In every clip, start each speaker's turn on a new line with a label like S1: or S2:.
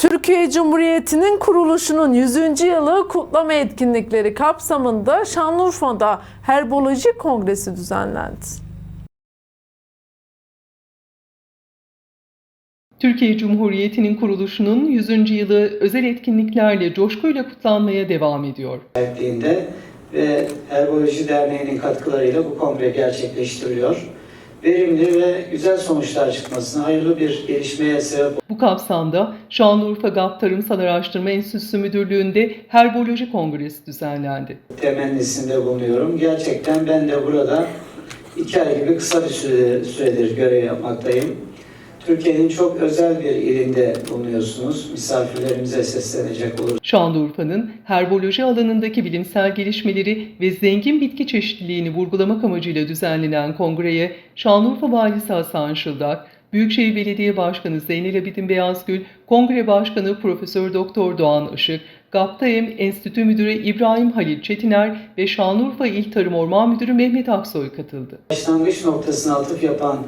S1: Türkiye Cumhuriyeti'nin kuruluşunun 100. yılı kutlama etkinlikleri kapsamında Şanlıurfa'da Herboloji Kongresi düzenlendi.
S2: Türkiye Cumhuriyeti'nin kuruluşunun 100. yılı özel etkinliklerle coşkuyla kutlanmaya devam ediyor.
S3: ettiğinde ve Herboloji Derneği'nin katkılarıyla bu kongre gerçekleştiriliyor. Verimli ve güzel sonuçlar çıkmasına hayırlı bir gelişmeye sebep
S2: Bu kapsamda Şanlıurfa GAP Tarımsal Araştırma Enstitüsü Müdürlüğü'nde Herboloji Kongresi düzenlendi.
S3: temennisinde bulunuyorum. Gerçekten ben de burada iki ay gibi kısa bir süre, süredir görev yapmaktayım. Türkiye'nin çok özel bir ilinde bulunuyorsunuz. Misafirlerimize seslenecek olur.
S2: Şanlıurfa'nın herboloji alanındaki bilimsel gelişmeleri ve zengin bitki çeşitliliğini vurgulamak amacıyla düzenlenen kongreye Şanlıurfa Valisi Hasan Şıldak, Büyükşehir Belediye Başkanı Zeynel Abidin Beyazgül, Kongre Başkanı Profesör Doktor Doğan Işık, GAPTAEM Enstitü Müdürü İbrahim Halil Çetiner ve Şanlıurfa İl Tarım Orman Müdürü Mehmet Aksoy katıldı.
S3: Başlangıç noktasına atıf yapan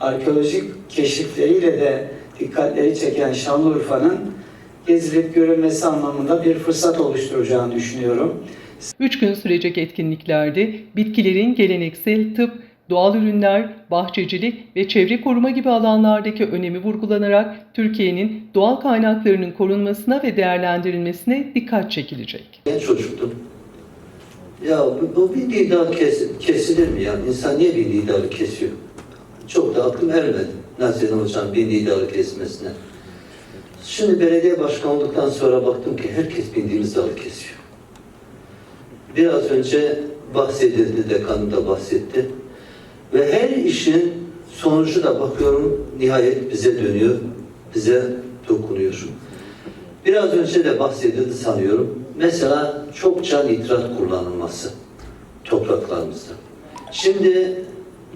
S3: arkeolojik keşifleriyle de dikkatleri çeken Şanlıurfa'nın gezilip görülmesi anlamında bir fırsat oluşturacağını düşünüyorum.
S2: Üç gün sürecek etkinliklerde bitkilerin geleneksel tıp, doğal ürünler, bahçecilik ve çevre koruma gibi alanlardaki önemi vurgulanarak Türkiye'nin doğal kaynaklarının korunmasına ve değerlendirilmesine dikkat çekilecek.
S4: Ben çocuktum. Ya bu, bu bir lider kes, kesilir mi ya? İnsan niye bir lideri kesiyor? Da aklım ermedi. Nasrettin Hocam bir lideri kesmesine. Şimdi belediye başkanı olduktan sonra baktım ki herkes bindiğimiz dalı kesiyor. Biraz önce bahsedildi, dekanım da bahsetti. Ve her işin sonucu da bakıyorum nihayet bize dönüyor, bize dokunuyor. Biraz önce de bahsedildi sanıyorum. Mesela çokça nitrat kullanılması topraklarımızda. Şimdi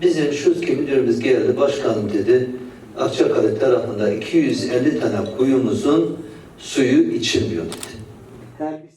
S4: bizim Şuzki müdürümüz geldi, başkanım dedi, Akçakale tarafında 250 tane kuyumuzun suyu içilmiyor dedi.
S3: Her